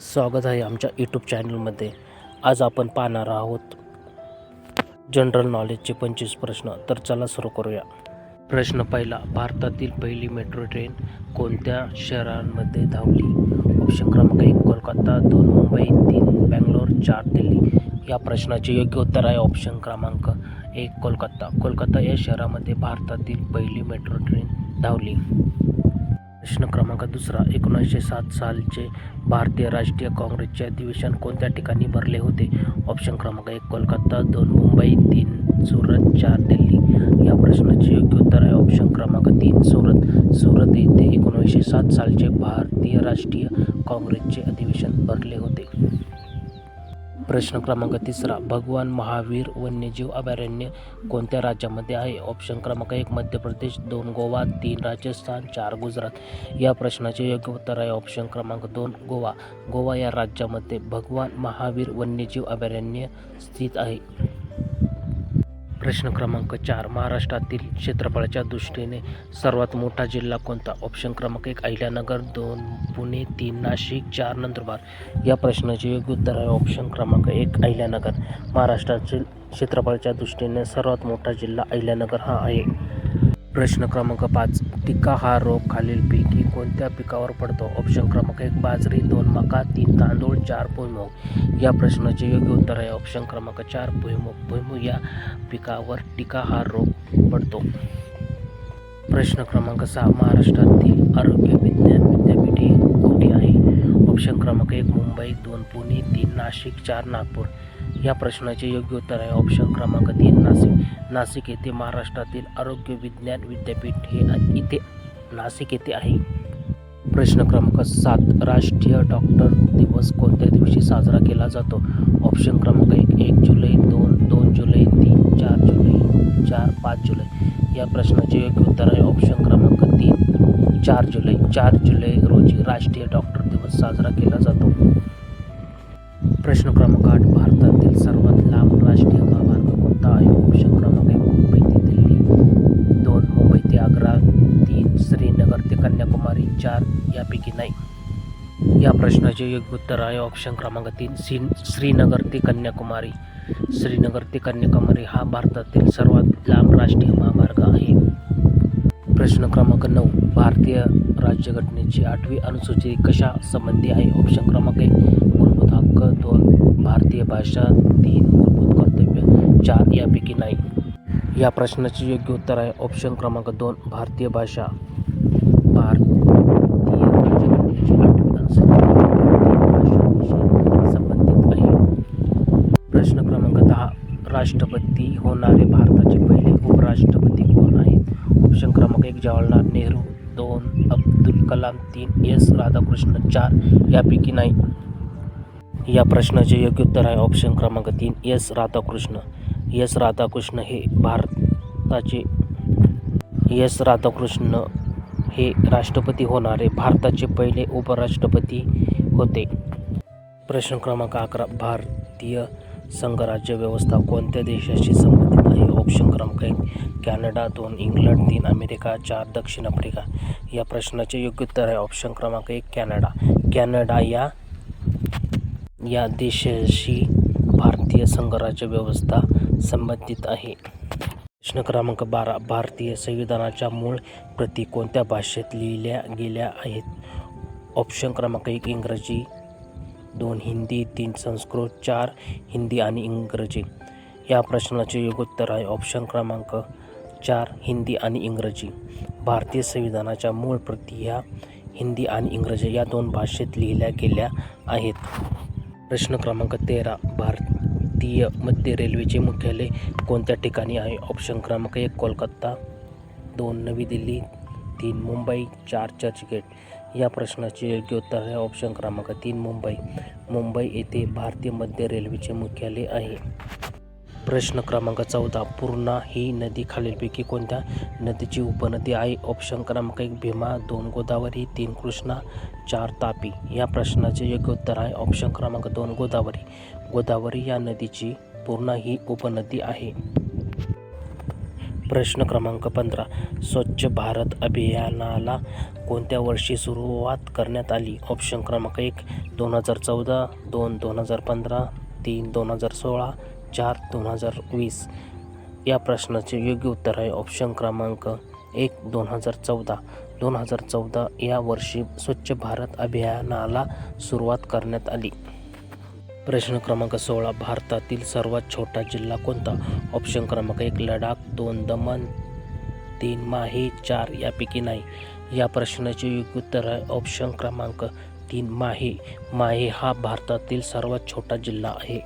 स्वागत आहे आमच्या यूट्यूब चॅनलमध्ये आज आपण पाहणार आहोत जनरल नॉलेजचे पंचवीस प्रश्न. तर चला सुरू करूया. प्रश्न पहिला भारतातील पहिली मेट्रो ट्रेन कोणत्या शहरांमध्ये धावली? ऑप्शन क्रमांक एक कोलकाता दोन मुंबई तीन बँगलोर चार दिल्ली. या प्रश्नाचे योग्य उत्तर आहे ऑप्शन क्रमांक एक कोलकाता. कोलकाता या शहरामध्ये भारतातील पहिली मेट्रो ट्रेन धावली. प्रश्न क्रमांक दुसरा. एकोणीसशे सात सालचे भारतीय राष्ट्रीय काँग्रेसचे अधिवेशन कोणत्या ठिकाणी भरले होते? ऑप्शन क्रमांक एक कोलकाता दोन मुंबई तीन सुरत चार दिल्ली. या प्रश्नाचे योग्य उत्तर आहे ऑप्शन क्रमांक तीन सुरत. सुरत येथे एकोणीसशे सात सालचे भारतीय राष्ट्रीय काँग्रेसचे अधिवेशन भरले होते. प्रश्न क्रमांक तिसरा भगवान महावीर वन्यजीव अभयारण्य कोणत्या राज्यामध्ये आहे? ऑप्शन क्रमांक एक मध्य प्रदेश दोन गोवा तीन राजस्थान चार गुजरात. या प्रश्नाचे योग्य उत्तर आहे ऑप्शन क्रमांक दोन गोवा. गोवा या राज्यामध्ये भगवान महावीर वन्यजीव अभयारण्य स्थित आहे. प्रश्न क्रमांक चार महाराष्ट्रातील क्षेत्रफळाच्या दृष्टीने सर्वात मोठा जिल्हा कोणता? ऑप्शन क्रमांक एक अहिल्यानगर दोन पुणे तीन नाशिक चार नंदुरबार. या प्रश्नाचे योग्य उत्तर आहे ऑप्शन क्रमांक एक अहिल्यानगर. महाराष्ट्रातील क्षेत्रफळाच्या दृष्टीने सर्वात मोठा जिल्हा अहिल्यानगर हा आहे. प्रश्न क्रमांक पाच. टिका हा रोग खालीलपैकी कोणत्या पिकावर पडतो? ऑप्शन क्रमांक एक बाजरी दोन मका तीन तांदूळ चार भुईमुग. या प्रश्नाचे योग्य उत्तर आहे. ऑप्शन क्रमांक चार भुईमुग. भुईमुग या पिकावर टिका हा रोग पडतो. प्रश्न क्रमांक सहा महाराष्ट्रातील आरोग्य विज्ञान विद्यापीठ ही कोठे आहे? ऑप्शन क्रमांक एक मुंबई दोन पुणे तीन नाशिक चार नागपूर. या प्रश्नाचे योग्य उत्तर आहे. ऑप्शन क्रमांक तीन नाशिक. नाशिक येथे महाराष्ट्रातील आरोग्य विज्ञान विद्यापीठ हे इथे नाशिक येथे आहे. प्रश्न क्रमांक सात राष्ट्रीय डॉक्टर दिवस कोणत्या दिवशी साजरा केला जातो? ऑप्शन क्रमांक एक एक जुलै दोन दोन जुलै तीन चार जुलै चार पाच जुलै. या प्रश्नाचे योग्य उत्तर आहे. ऑप्शन क्रमांक तीन चार जुलै चार जुलै रोजी राष्ट्रीय डॉक्टर दिवस साजरा केला जातो. प्रश्न क्रमांक आठ भारतातील सर्वात लांब राष्ट्रीय महामार्ग कोणता आहे? ऑप्शन क्रमांक एक, मुंबई ते दिल्ली. दोन, मुंबई ते आग्रा. तीन, श्रीनगर ते कन्याकुमारी. चार, यापैकी नाही. या प्रश्नाचे योग्य उत्तर आहे ऑप्शन क्रमांक तीन श्री श्रीनगर ते कन्याकुमारी. श्रीनगर ते कन्याकुमारी हा भारतातील सर्वात लांब राष्ट्रीय महामार्ग आहे. प्रश्न क्रमांक नऊ, भारतीय राज्यघटनेची आठवी अनुसूची कशा संबंधी आहे? ऑप्शन क्रमांक एक हक्क दोन भारतीय भाषा तीन मूलभूत कर्तव्य चार यापैकी नाही. या प्रश्नाचे योग्य उत्तर आहे. ऑप्शन क्रमांक दोन, भारतीय भाषा. भारतीय संबंधित आहे. प्रश्न क्रमांक दहा, राष्ट्रपती होणारे भारताचे पहिले उपराष्ट्रपती कोण आहेत? ऑप्शन क्रमांक एक, जवाहरलाल नेहरू, दोन, अब्दुल कलाम, तीन, एस, राधाकृष्ण, चार, यापैकी नाही. या प्रश्नाचे योग्य उत्तर आहे ऑप्शन क्रमांक तीन एस. राधाकृष्ण. एस. राधाकृष्ण हे भारताचे एस. राधाकृष्ण हे राष्ट्रपती होणारे भारताचे पहिले उपराष्ट्रपती होते. प्रश्न क्रमांक अकरा भारतीय संघराज्य व्यवस्था कोणत्या देशाशी संबंधित आहे? ऑप्शन क्रमांक एक कॅनडा दोन इंग्लंड तीन अमेरिका चार दक्षिण आफ्रिका. या प्रश्नाचे योग्य उत्तर आहे ऑप्शन क्रमांक एक कॅनडा. कॅनडा या या देशाशी भारतीय संघराज्य व्यवस्था संबंधित आहे. प्रश्न क्रमांक बारा भारतीय संविधानाच्या मूळ प्रती कोणत्या भाषेत लिहिल्या गेल्या आहेत? ऑप्शन क्रमांक एक इंग्रजी दोन हिंदी तीन संस्कृत चार हिंदी आणि इंग्रजी. या प्रश्नाचे योग्य उत्तर आहे. ऑप्शन क्रमांक चार हिंदी आणि इंग्रजी. भारतीय संविधानाच्या मूळ प्रती ह्या हिंदी आणि इंग्रजी या दोन भाषेत लिहिल्या गेल्या आहेत. प्रश्न क्रमांक तेरा भारतीय मध्य रेल्वेचे मुख्यालय कोणत्या ठिकाणी आहे? ऑप्शन क्रमांक एक कोलकाता. दोन नवी दिल्ली. तीन मुंबई. चार चर्चगेट. या प्रश्नाचे योग्य उत्तर आहे ऑप्शन क्रमांक तीन मुंबई. मुंबई येथे भारतीय मध्य रेल्वेचे मुख्यालय आहे. प्रश्न क्रमांक चौदा पूर्णा ही नदी खालीलपैकी कोणत्या? नदीची उपनदी आहे. ऑप्शन क्रमांक एक भीमा दोन गोदावरी तीन कृष्णा चार तापी. या प्रश्नाचे योग्य उत्तर आहे. ऑप्शन क्रमांक दोन गोदावरी. गोदावरी या नदीची पूर्णा ही उपनदी आहे. प्रश्न क्रमांक पंधरा स्वच्छ भारत अभियानाला कोणत्या वर्षी सुरुवात करण्यात आली? ऑप्शन क्रमांक एक दोन हजार चौदा दोन दोन हजार पंधरा तीन दोन हजार सोळा चार दोन हजार वीस. या प्रश्नाचे योग्य उत्तर आहे ऑप्शन क्रमांक एक दोन हजार चौदा. दोन हजार चौदा या वर्षी स्वच्छ भारत अभियानाला सुरुवात करण्यात आली. प्रश्न क्रमांक सोळा भारतातील सर्वात छोटा जिल्हा कोणता? ऑप्शन क्रमांक एक लडाख दोन दमन तीन माहे चार यापैकी नाही. या प्रश्नाचे योग्य उत्तर आहे ऑप्शन क्रमांक तीन माहे. माहे हा भारतातील सर्वात छोटा जिल्हा आहे.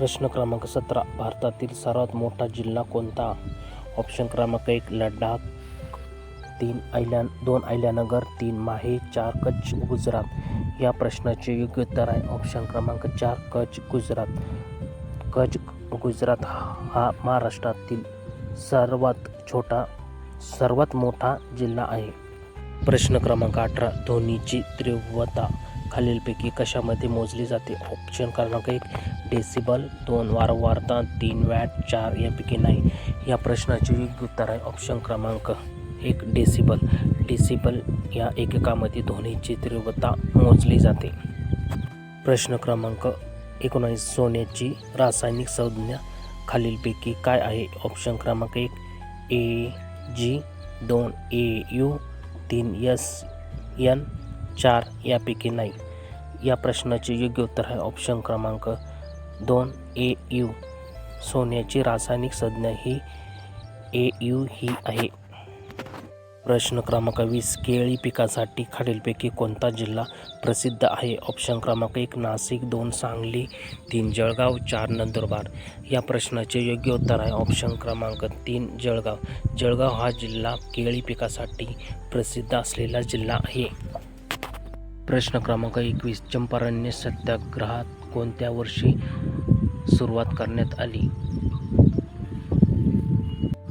प्रश्न क्रमांक सतरा भारतातील सर्वात मोठा जिल्हा कोणता? ऑप्शन क्रमांक एक लडाख तीन आयल्या दोन आयल्यानगर तीन माहे चार कच्छ गुजरात. या प्रश्नाचे योग्य उत्तर आहे. ऑप्शन क्रमांक चार कच्छ गुजरात. कच्छ गुजरात हा महाराष्ट्रातील सर्वात छोटा सर्वात मोठा जिल्हा आहे. प्रश्न क्रमांक अठरा धोनीची तीव्रता. खालीलपैकी कशामध्ये मोजली जाते? ऑप्शन क्रमांक एक डेसिबल दोन वारंवारता तीन वॅट चार यापैकी नाही. या प्रश्नाचे योग्य उत्तर आहे ऑप्शन क्रमांक एक डेसिबल डेसिबल या एककामध्ये ध्वनीची तीव्रता मोजली जाते. प्रश्न क्रमांक एकोणावीस सोन्याची रासायनिक संज्ञा खालीलपैकी काय आहे? ऑप्शन क्रमांक एक ए जी दोन ए यू तीन एस एन चार यापैकी नाही. या प्रश्नाचे योग्य उत्तर आहे ऑप्शन क्रमांक दोन ए यू सोन्याची रासायनिक संज्ञा ही ए यू ही आहे. प्रश्न क्रमांक वीस केळी पिकासाठी खालीलपैकी कोणता जिल्हा प्रसिद्ध आहे? ऑप्शन क्रमांक एक नाशिक दोन सांगली तीन जळगाव चार नंदुरबार. या प्रश्नाचे योग्य उत्तर आहे ऑप्शन क्रमांक तीन जळगाव. जळगाव हा जिल्हा केळी पिकासाठी प्रसिद्ध असलेला जिल्हा आहे. प्रश्न क्रमांक एकवीस चंपारण्य सत्याग्रहात कोणत्या वर्षी सुरुवात करण्यात आली?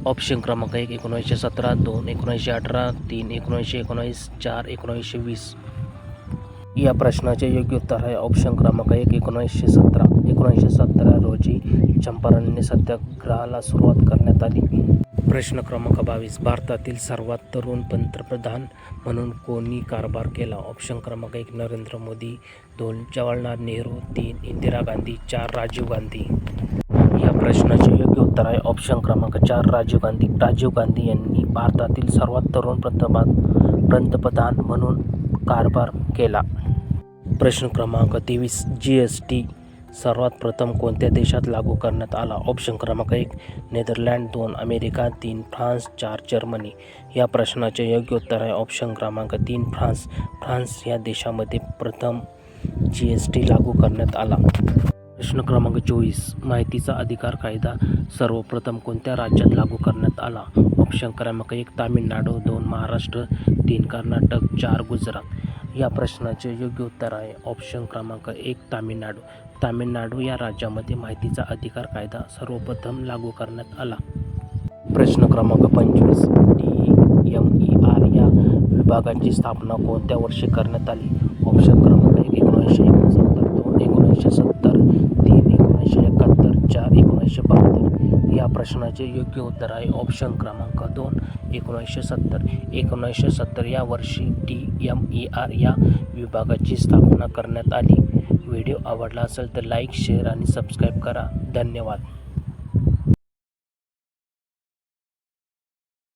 ऑप्शन क्रमांक एक एकोणीसशे सतरा दोन एकोणीसशे अठरा तीन एकोणीसशे एकोणीस चार एकोणीसशे वीस. या प्रश्नाचे योग्य उत्तर आहे ऑप्शन क्रमांक एक एकोणीसशे सतरा. एकोणीसशे सतरा रोजी चंपारण्य सत्याग्रहाला सुरुवात करण्यात आली. प्रश्न क्रमांक बावीस. भारतातील सर्वात तरुण पंतप्रधान म्हणून कोणी कारभार केला? ऑप्शन क्रमांक एक नरेंद्र मोदी दोन जवाहरलाल नेहरू तीन इंदिरा गांधी चार राजीव गांधी. या प्रश्नाचे योग्य उत्तर आहे. ऑप्शन क्रमांक चार राजीव गांधी. राजीव गांधी यांनी भारतातील सर्वात तरुण पंतप्रधान पंतप्रधान म्हणून कारभार केला. प्रश्न क्रमांक तेवीस जी एस टी सर्वात प्रथम कोणत्या देशात लागू करण्यात आला? ऑप्शन क्रमांक एक नेदरलँड दोन अमेरिका तीन फ्रान्स चार जर्मनी. या प्रश्नाचे योग्य उत्तर आहे ऑप्शन क्रमांक तीन फ्रान्स. फ्रान्स या देशामध्ये प्रथम जी एस टी लागू करण्यात आला. प्रश्न क्रमांक चोवीस माहितीचा अधिकार कायदा. सर्वप्रथम कोणत्या राज्यात लागू करण्यात आला? ऑप्शन क्रमांक एक तामिळनाडू दोन महाराष्ट्र तीन कर्नाटक चार गुजरात. या प्रश्नाचे योग्य उत्तर आहे. ऑप्शन क्रमांक एक तामिळनाडू. तामिळनाडू या राज्यामध्ये माहितीचा अधिकार कायदा सर्वप्रथम लागू करण्यात आला. प्रश्न क्रमांक पंचवीस डी एम ई आर या विभागांची स्थापना कोणत्या वर्षी करण्यात आली? ऑप्शन क्रमांक एक एकोणीसशे एकोणसत्तर दोन एकोणीसशे सत्तर तीन एकोणीसशे एकाहत्तर चार एकोणीसशे बहात्तर या प्रश्नाचे योग्य उत्तर आहे. ऑप्शन क्रमांक दोन एकोणीसशे सत्तर. एकोणीसशे सत्तर या वर्षी डी एम ई आर या विभागाची स्थापना करण्यात आली. व्हिडिओ आवडला असेल तर लाईक शेअर आणि सबस्क्राईब करा. धन्यवाद.